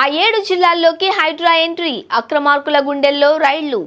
ఆ ఏడు జిల్లాల్లోకి హైడ్రా ఎంట్రీ అక్రమార్కుల గుండెల్లో రైళ్ళు.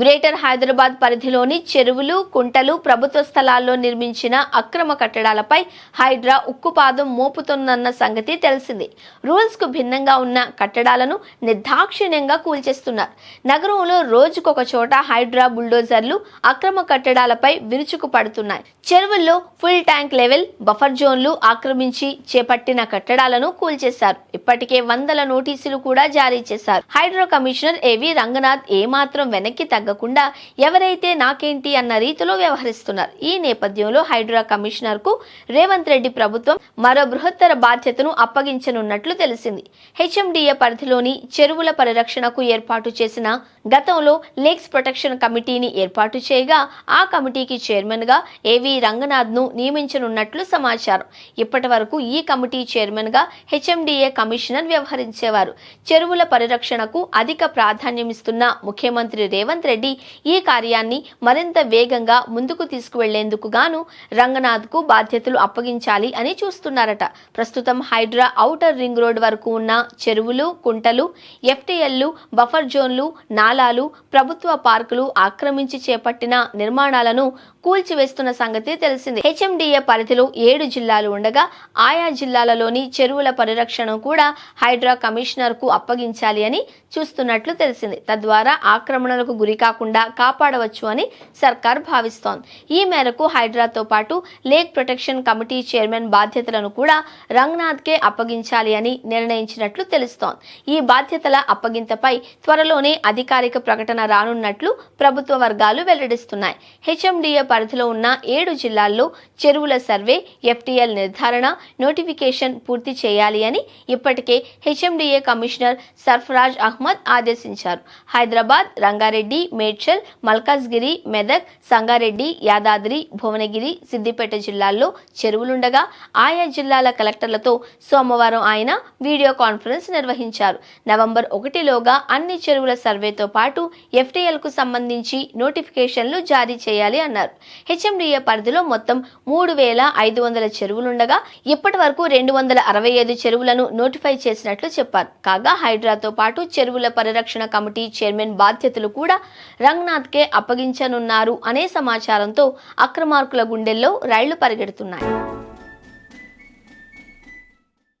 గ్రేటర్ హైదరాబాద్ పరిధిలోని చెరువులు కుంటలు ప్రభుత్వ స్థలాల్లో నిర్మించిన అక్రమ కట్టడాలపై హైడ్రా ఉక్కుపాదం మోపుతోందన్న సంగతి తెలిసింది. రూల్స్కు భిన్నంగా ఉన్న కట్టడాలను నిర్దాక్షిణ్యంగా కూల్చేస్తున్నారు. నగరంలో రోజుకొక చోట హైడ్రా బుల్డోజర్లు అక్రమ కట్టడాలపై విరుచుకు పడుతున్నాయి చెరువుల్లో ఫుల్ ట్యాంక్ లెవెల్ బఫర్ జోన్లు ఆక్రమించి చేపట్టిన కట్టడాలను కూల్చేశారు. ఇప్పటికే వందల నోటీసులు కూడా జారీ చేశారు. హైడ్రా కమిషనర్ ఏవి రంగనాథ్ ఏమాత్రం వెనక్కి తగ్గ తగ్గకుండా ఎవరైతే నాకేంటి అన్న రీతిలో వ్యవహరిస్తున్నారు. ఈ నేపథ్యంలో హైడ్రా కమిషనర్కు రేవంత్ రెడ్డి ప్రభుత్వం మరో బృహత్తర బాధ్యతను అప్పగించనున్నట్లు తెలిసింది. హెచ్ఎండిఏ పరిధిలోని చెరువుల పరిరక్షణకు ఏర్పాటు చేసిన గతంలో లేక్స్ ప్రొటెక్షన్ కమిటీని ఏర్పాటు చేయగా ఆ కమిటీకి చైర్మన్గా ఏవి రంగనాథ్ను నియమించనున్నట్లు సమాచారం. ఇప్పటి వరకు ఈ కమిటీ చైర్మన్గా హెచ్ఎండిఏ కమిషనర్ వ్యవహరించేవారు. చెరువుల పరిరక్షణకు అధిక ప్రాధాన్యమిస్తున్న ముఖ్యమంత్రి రేవంత్ రెడ్డి ఈ కార్యాన్ని మరింత వేగంగా ముందుకు తీసుకువెళ్ళేందుకు గాను రంగనాథ్కు బాధ్యతలు అప్పగించాలి అని చూస్తున్నారట. ప్రస్తుతం హైడ్రా ఔటర్ రింగ్ రోడ్ వరకు ఉన్న చెరువులు కుంటలు ఎఫ్టీఎల్లు బఫర్ జోన్లు నాలాలు ప్రభుత్వ పార్కులు ఆక్రమించి చేపట్టిన నిర్మాణాలను కూల్చివేస్తున్న సంగతి తెలిసింది. హెచ్ఎండిఏ పరిధిలో ఏడు జిల్లాలు ఉండగా ఆయా జిల్లాలలోని చెరువుల పరిరక్షణ కూడా హైడ్రా కమిషనర్కు అప్పగించాలి అని చూస్తున్నట్లు తెలిసింది. తద్వారా ఆక్రమణలకు గురి కాకుండా కాపాడవచ్చు అని సర్కార్ భావిస్తోంది. ఈ మేరకు హైడ్రాతో పాటు లేక్ ప్రొటెక్షన్ కమిటీ చైర్మన్ బాధ్యతలను కూడా రంగనాథ్కే అప్పగించాలి అని నిర్ణయించినట్లు తెలుస్తోంది. ఈ బాధ్యతల అప్పగింతపై త్వరలోనే అధికారిక ప్రకటన రానున్నట్లు ప్రభుత్వ వర్గాలు వెల్లడిస్తున్నాయి. హెచ్ఎండిఏ పరిధిలో ఉన్న ఏడు జిల్లాల్లో చెరువుల సర్వే ఎఫ్టీఎల్ నిర్ధారణ నోటిఫికేషన్ పూర్తి చేయాలి అని ఇప్పటికే హెచ్ఎండిఏ కమిషనర్ సర్ఫరాజ్ అహ్మద్ ఆదేశించారు. హైదరాబాద్ రంగారెడ్డి మేడ్చల్ మల్కాజ్గిరి మెదక్ సంగారెడ్డి యాదాద్రి భువనగిరి సిద్దిపేట జిల్లాల్లో చెరువులుండగా ఆయా జిల్లాల కలెక్టర్లతో సోమవారం ఆయన వీడియో కాన్ఫరెన్స్ నిర్వహించారు. నవంబర్ ఒకటిలోగా అన్ని చెరువుల సర్వేతో పాటు ఎఫ్టీఎల్కు సంబంధించి నోటిఫికేషన్లు జారీ చేయాలి అన్నారు. హెచ్ఎండిఏ పరిధిలో మొత్తం మూడు వేల ఐదు వందల చెరువులుండగా ఇప్పటి వరకు రెండు వందల అరవై ఐదు చెరువులను నోటిఫై చేసినట్లు చెప్పారు. కాగా హైడ్రాతో పాటు చెరువుల పరిరక్షణ కమిటీ చైర్మన్ బాధ్యతలు కూడా రంగనాథ్కే అప్పగించనున్నారు అనే సమాచారంతో అక్రమార్కుల గుండెల్లో రైళ్ళు పరిగెడుతున్నాయి.